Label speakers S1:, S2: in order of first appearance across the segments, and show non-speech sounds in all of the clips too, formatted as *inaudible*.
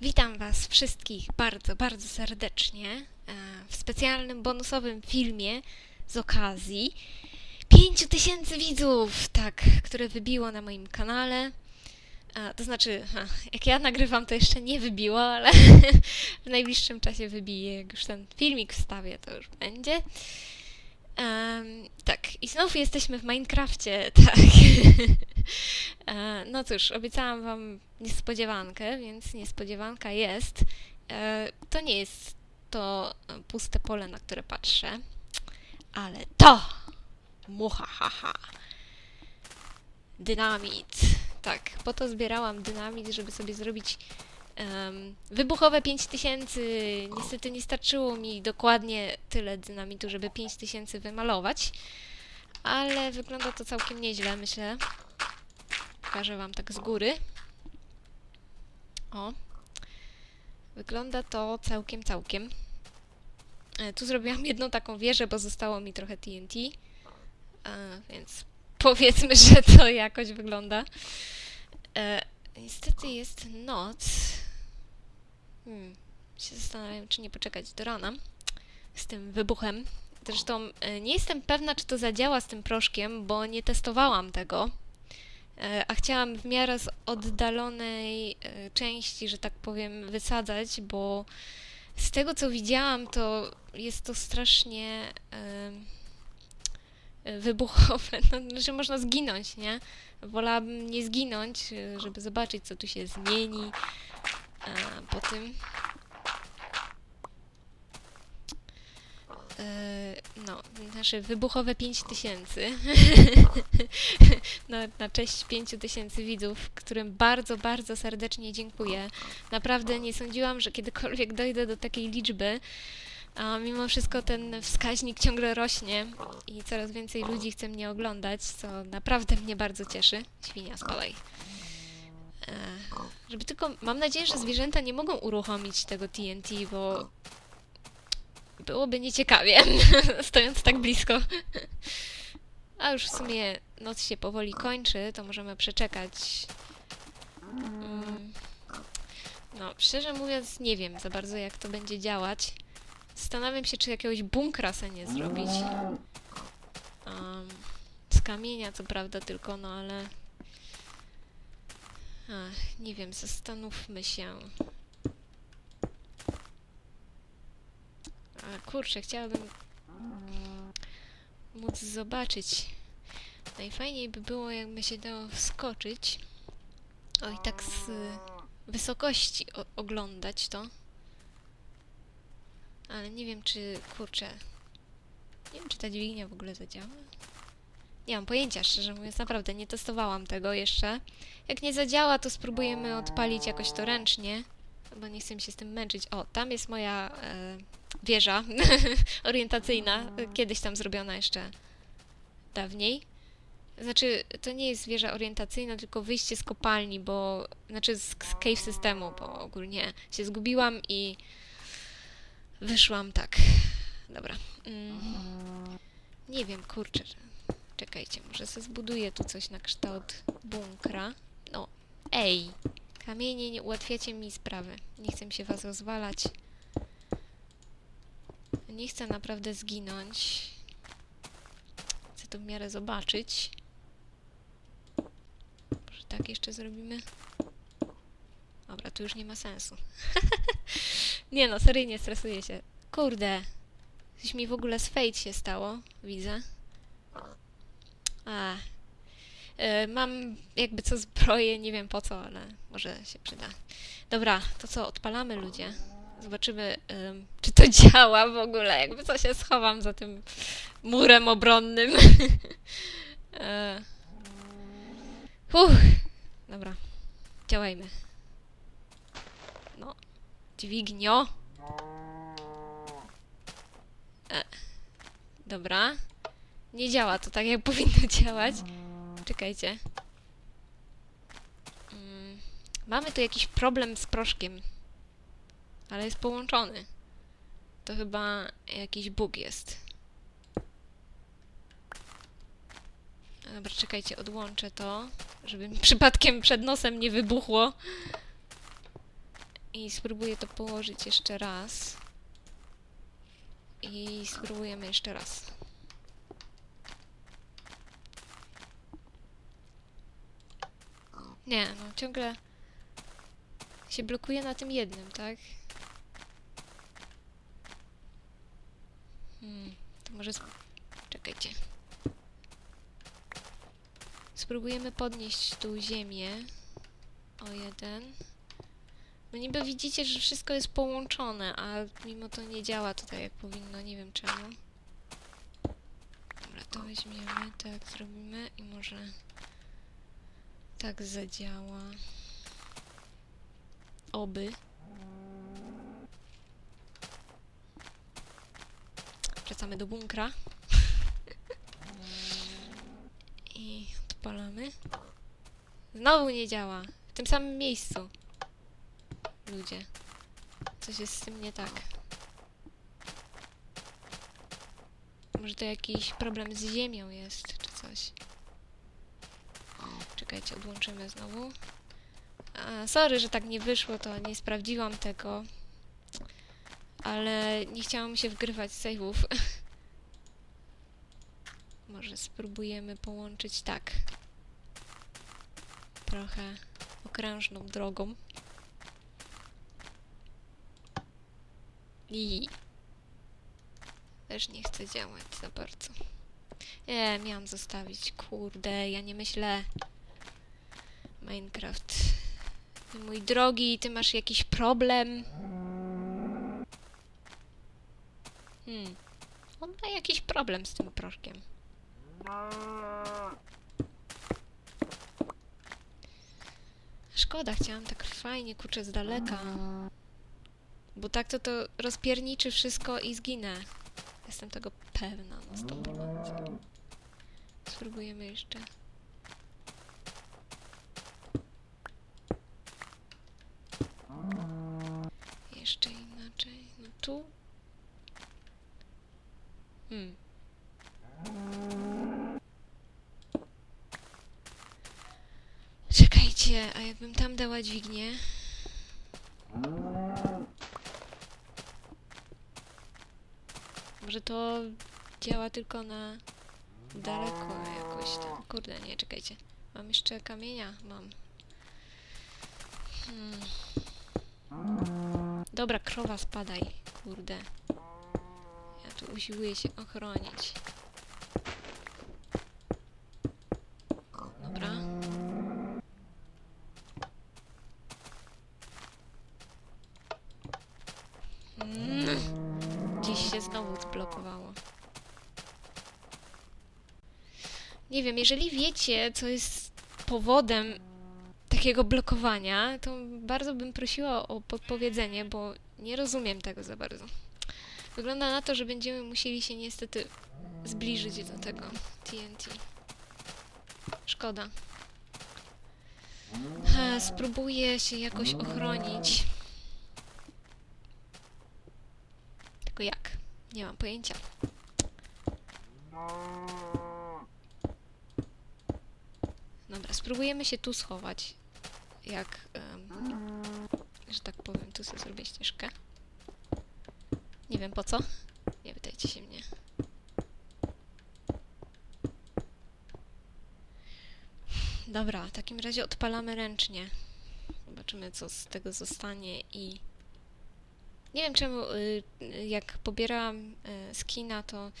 S1: Witam Was wszystkich bardzo, bardzo serdecznie e, w specjalnym bonusowym filmie z okazji 5000 widzów, tak, które wybiło na moim kanale. A, to znaczy, jak ja nagrywam, to jeszcze nie wybiło, ale *laughs* w najbliższym czasie wybije. Jak już ten filmik wstawię, to już będzie. Em, tak, i znów jesteśmy w Minecrafcie, *laughs* tak. E, no cóż, obiecałam Wam niespodziewankę, więc niespodziewanka jest. E, to nie jest to e, puste pole, na które patrzę, ale to! Muhahaha. Dynamit. Tak, po to zbierałam dynamit, żeby sobie zrobić em, wybuchowe 5000. Niestety nie starczyło mi dokładnie tyle dynamitu, żeby 5000 wymalować, ale wygląda to całkiem nieźle, myślę. Pokażę Wam tak z góry. O. Wygląda to całkiem, całkiem. E, tu zrobiłam *laughs* jedną taką wieżę, bo zostało mi trochę TNT. E, więc *laughs* powiedzmy, że to jakoś wygląda. E, niestety jest noc. Hmm. Się zastanawiam, czy nie poczekać do rana z tym wybuchem. Zresztą nie jestem pewna, czy to zadziała z tym proszkiem, bo nie testowałam tego. E, A chciałam w miarę z oddalonej e, części, że tak powiem, wysadzać, bo z tego co widziałam, to jest to strasznie e, wybuchowe. *laughs* No, że można zginąć, nie? Wolałabym nie zginąć, żeby zobaczyć, co tu się zmieni po tym. No, nasze wybuchowe 5000. *laughs* na, na cześć 5000 widzów, którym bardzo, bardzo serdecznie dziękuję. Naprawdę nie sądziłam, że kiedykolwiek dojdę do takiej liczby. A mimo wszystko ten wskaźnik ciągle rośnie i coraz więcej ludzi chce mnie oglądać, co naprawdę mnie bardzo cieszy. Świnia, spadaj. E, żeby tylko, mam nadzieję, że zwierzęta nie mogą uruchomić tego TNT, bo byłoby nieciekawie, *laughs* stojąc tak blisko. A już w sumie noc się powoli kończy, to możemy przeczekać. Mm. No, szczerze mówiąc, nie wiem za bardzo, jak to będzie działać. Zastanawiam się, czy jakiegoś bunkra se nie zrobić. Um, z kamienia, co prawda, tylko, no ale. Ach, nie wiem, zastanówmy się. A kurczę, chciałabym móc zobaczyć. Najfajniej by było, jakby się dało wskoczyć. O, i tak z wysokości oglądać to. Ale nie wiem, czy kurczę. Nie wiem, czy ta dźwignia w ogóle zadziała. Nie mam pojęcia, szczerze mówiąc, naprawdę nie testowałam tego jeszcze. Jak nie zadziała, to spróbujemy odpalić jakoś to ręcznie, bo nie chcę mi się z tym męczyć. O, tam jest moja e, wieża *laughs* orientacyjna, kiedyś tam zrobiona jeszcze dawniej. Znaczy, to nie jest wieża orientacyjna, tylko wyjście z kopalni, bo. Znaczy z, z cave systemu, bo ogólnie się zgubiłam i wyszłam tak. Dobra. Mm. Nie wiem, kurczę. Czekajcie, może sobie zbuduję tu coś na kształt bunkra. No, ej! Kamienie, nie ułatwiacie mi sprawy. Nie chcę mi się was rozwalać. Nie chcę naprawdę zginąć. Chcę to w miarę zobaczyć. Może tak jeszcze zrobimy? Dobra, tu już nie ma sensu. *laughs* nie no, seryjnie stresuję się. Kurde. Coś mi w ogóle z Fate się stało, widzę. A. E, mam jakby co zbroję, nie wiem po co, ale może się przyda. Dobra, to co, odpalamy ludzie. Zobaczymy, czy to *laughs* działa w ogóle. Jakby co się schowam za tym murem obronnym. *laughs* e, uff, dobra, działajmy. No, dźwignio. E, dobra. Nie działa to tak, jak *laughs* powinno działać. Czekajcie. Mm, mamy tu jakiś problem z proszkiem. Ale jest połączony. To chyba jakiś bóg jest. Dobra, czekajcie, odłączę to, żeby mi *laughs* przypadkiem przed nosem nie wybuchło. I spróbuję to położyć jeszcze raz. I spróbujemy jeszcze raz. Nie, no ciągle się blokuje na tym jednym, tak? Hmm, to może... Czekajcie. Spróbujemy podnieść tu ziemię o jeden. No niby widzicie, że wszystko jest połączone, a mimo to nie działa to tak jak powinno, nie wiem czemu. Dobra, to weźmiemy, tak zrobimy i może tak zadziała. Oby. Wracamy do bunkra. *laughs* I odpalamy. Znowu nie działa. W tym samym miejscu. Ludzie. Coś jest z tym nie tak. Może to jakiś problem z ziemią jest, czy coś. Czekajcie, odłączymy znowu. A, sorry, że tak nie wyszło, to nie sprawdziłam tego. Ale nie chciałam się wgrywać save'ów. *laughs* Może spróbujemy połączyć tak. Trochę okrężną drogą. I też nie chce działać za bardzo. Nie, miałam zostawić. Kurde, ja nie myślę. Minecraft. Mój drogi, ty masz jakiś problem? Hmm. On ma jakiś problem z tym proszkiem. Szkoda, chciałam tak fajnie, kurczę, z daleka. Bo tak to to rozpierniczy wszystko i zginę. Jestem tego pewna na 100%. Spróbujemy jeszcze. Jeszcze inaczej. No tu. Hmm. Czekajcie, a jakbym tam dała dźwignię? Może to działa tylko na daleko jakoś tam. Kurde, nie, czekajcie. Mam jeszcze kamienia? Mam. Hmm. Dobra, krowa, spadaj. Kurde. Ja tu usiłuję się ochronić. Dobra. Mm. Dziś się znowu zblokowało. Nie wiem, jeżeli wiecie, co jest powodem takiego blokowania, to bardzo bym prosiła o podpowiedzenie, bo nie rozumiem tego za bardzo. Wygląda na to, że będziemy musieli się niestety zbliżyć do tego TNT. Szkoda. Spróbuję się jakoś ochronić. Tylko jak? Nie mam pojęcia. Dobra, spróbujemy się tu schować. Jak, em, że tak powiem, tu sobie zrobię ścieżkę. Nie wiem po co. Nie pytajcie się mnie. Dobra, w takim razie odpalamy ręcznie. Zobaczymy, co z tego zostanie i... Nie wiem czemu, y, jak pobierałam y, skina, to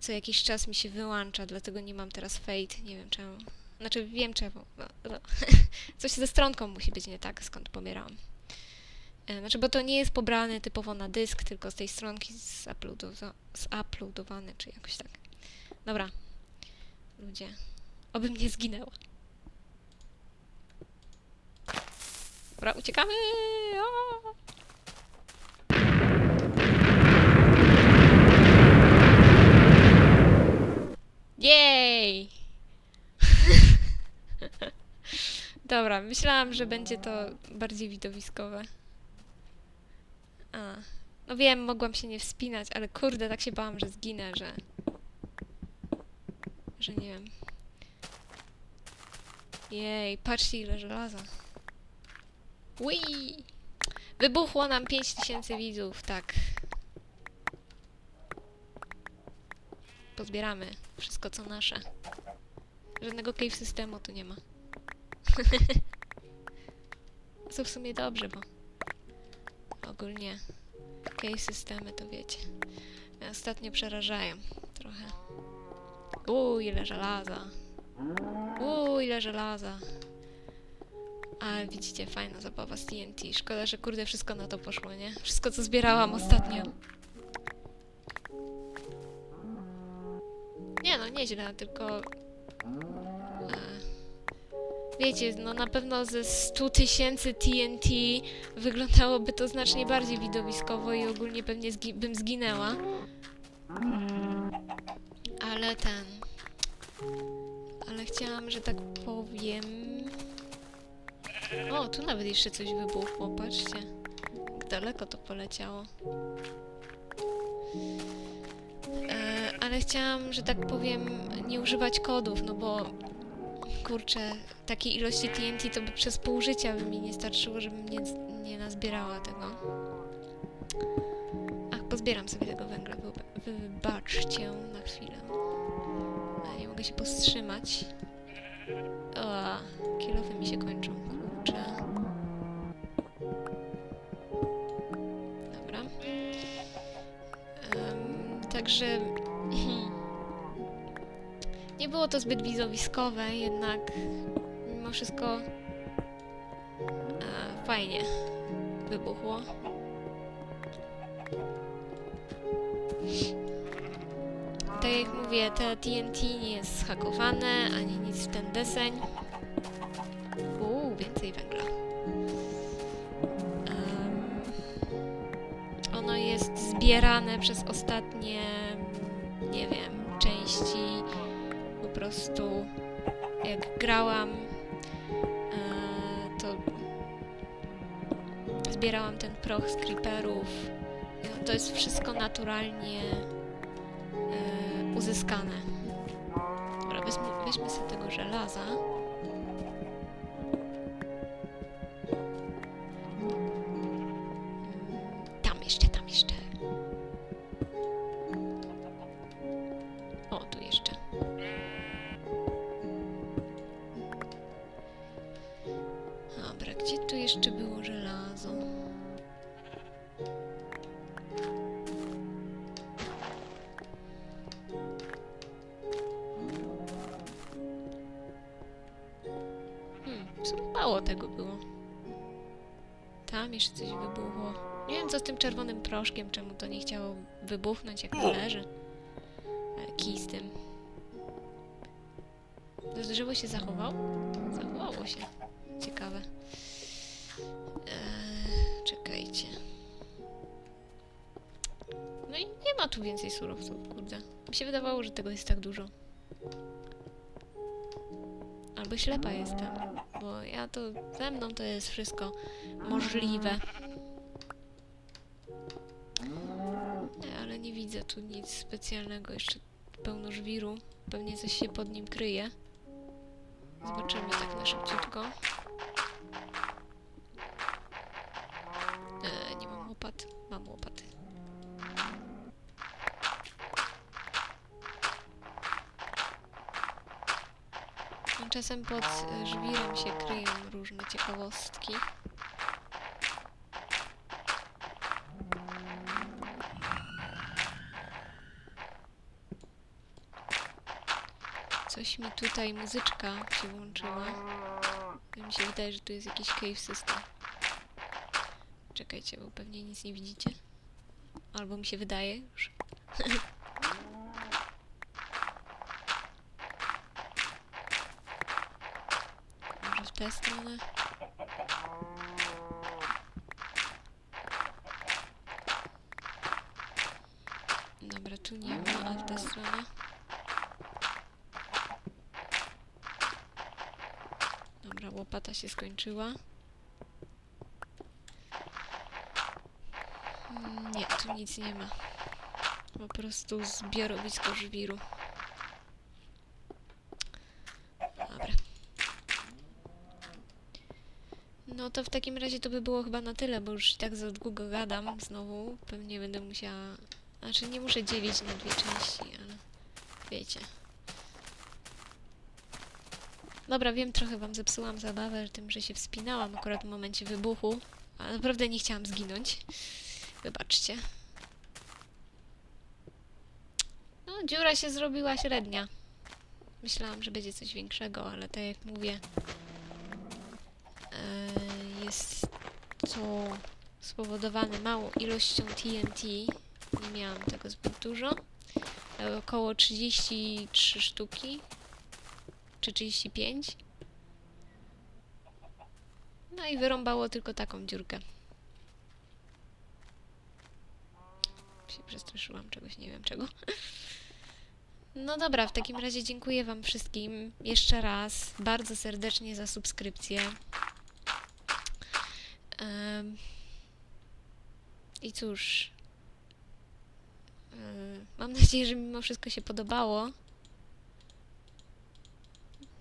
S1: co jakiś czas mi się wyłącza, dlatego nie mam teraz fade. Nie wiem czemu. Znaczy, wiem czemu. No, no. *laughs* Coś ze stronką musi być nie tak, skąd pobierałam. E, Znaczy, bo to nie jest pobrane typowo na dysk, tylko z tej stronki zuploadowa- zuploadowane, czy jakoś tak. Dobra. Ludzie. Obym nie zginęła. Dobra, uciekamy! O! Dobra, myślałam, że będzie to bardziej widowiskowe. A, no wiem, mogłam się nie wspinać, ale kurde, tak się bałam, że zginę, że... Że nie wiem. Jej, patrzcie ile żelaza. Ui! Wybuchło nam 5000 widzów, tak. Pozbieramy wszystko co nasze. Żadnego cave systemu tu nie ma. *laughs* Co w sumie dobrze, bo ogólnie cave systemy to wiecie. Ostatnio przerażają trochę. Uuu, ile żelaza. Uuu, ile żelaza. Ale widzicie, fajna zabawa z TNT. Szkoda, że kurde wszystko na to poszło, nie? Wszystko, co zbierałam ostatnio. Nie no, nieźle, tylko... Wiecie, no na pewno ze 100 tysięcy TNT wyglądałoby to znacznie bardziej widowiskowo i ogólnie pewnie zgi bym zginęła. Ale ten... Ale chciałam, że tak powiem... O, tu nawet jeszcze coś wybuchło, patrzcie. Jak daleko to poleciało. E, ale chciałam, że tak powiem, nie używać kodów, no bo kurczę, takiej ilości TNT to by przez pół życia by mi nie starczyło, żebym nie, nie nazbierała tego. Ach, pozbieram sobie tego węgla, wyba- wybaczcie na chwilę. Ale nie mogę się powstrzymać. O, kilofy mi się kończą, kurczę. Dobra. Em, także nie było to zbyt widowiskowe, jednak mimo wszystko e, fajnie wybuchło. Tak jak mówię, te TNT nie jest zhakowane, ani nic w ten deseń. Uuu, więcej węgla. Em, ono jest zbierane przez ostatnie, prostu jak grałam, e, to zbierałam ten proch z creeperów. No, To jest wszystko naturalnie e, uzyskane. Dobra, weźmy, weźmy sobie tego żelaza. Mało tego było. Tam jeszcze coś wybuchło. Nie wiem co z tym czerwonym proszkiem, czemu to nie chciało wybuchnąć jak należy. Ale kij z tym. To drzewo się zachowało? Zachowało się. Ciekawe. Eee, czekajcie. No i nie ma tu więcej surowców, kurde. Mi się wydawało, że tego jest tak dużo. Albo ślepa jestem, bo ja to ze mną to jest wszystko możliwe. Ale nie widzę tu nic specjalnego, jeszcze pełno żwiru. Pewnie coś się pod nim kryje. Zobaczymy tak na szybciutko. Czasem pod e, żwirem się kryją różne ciekawostki. Coś mi tutaj muzyczka się włączyła. Mi się wydaje, że tu jest jakiś cave system. Czekajcie, bo pewnie nic nie widzicie. Albo mi się wydaje już. *laughs* Może w tę stronę? Dobra, tu nie ma, a w tę stronę? Dobra, łopata się skończyła. Mm, Nie, tu nic nie ma. Po prostu zbiorowisko żwiru. Dobra. No to w takim razie to by było chyba na tyle, bo już i tak za długo gadam znowu. Pewnie będę musiała... Znaczy nie muszę dzielić na dwie części, ale wiecie. Dobra, wiem, trochę wam zepsułam zabawę tym, że się wspinałam akurat w momencie wybuchu, ale naprawdę nie chciałam zginąć. Wybaczcie. No, dziura się zrobiła średnia. Myślałam, że będzie coś większego, ale tak jak mówię, jest to spowodowane małą ilością TNT. Nie miałam tego zbyt dużo. E, Około 33 sztuki. Czy 35. No i wyrąbało tylko taką dziurkę. Się przestraszyłam czegoś, nie wiem czego. *laughs* No dobra, w takim razie dziękuję Wam wszystkim jeszcze raz bardzo serdecznie za subskrypcję. Em, I cóż, em, mam nadzieję, że mimo wszystko się podobało.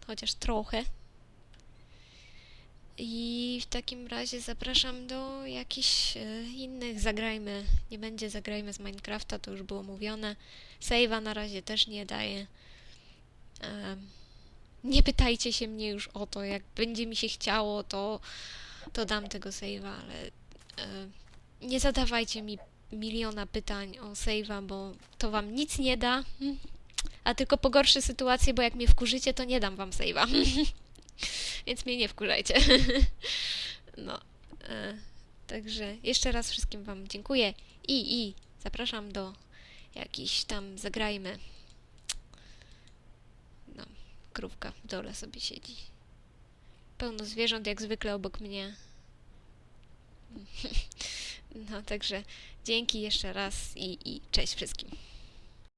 S1: Chociaż trochę. I w takim razie zapraszam do jakichś e, innych zagrajmy. Nie będzie zagrajmy z Minecrafta, to już było mówione. Save'a na razie też nie daję. Nie pytajcie się mnie już o to, jak będzie mi się chciało, to, to dam tego save'a, ale e, nie zadawajcie mi miliona pytań o save'a, bo to wam nic nie da, a tylko pogorszy sytuację, bo jak mnie wkurzycie, to nie dam wam save'a. *laughs* Więc mnie nie wkurzajcie. *laughs* no. E, także jeszcze raz wszystkim wam dziękuję i, i zapraszam do jakiś tam zagrajmy. No, krówka w dole sobie siedzi. Pełno zwierząt jak zwykle obok mnie. *laughs* No, także dzięki jeszcze raz i, i cześć wszystkim.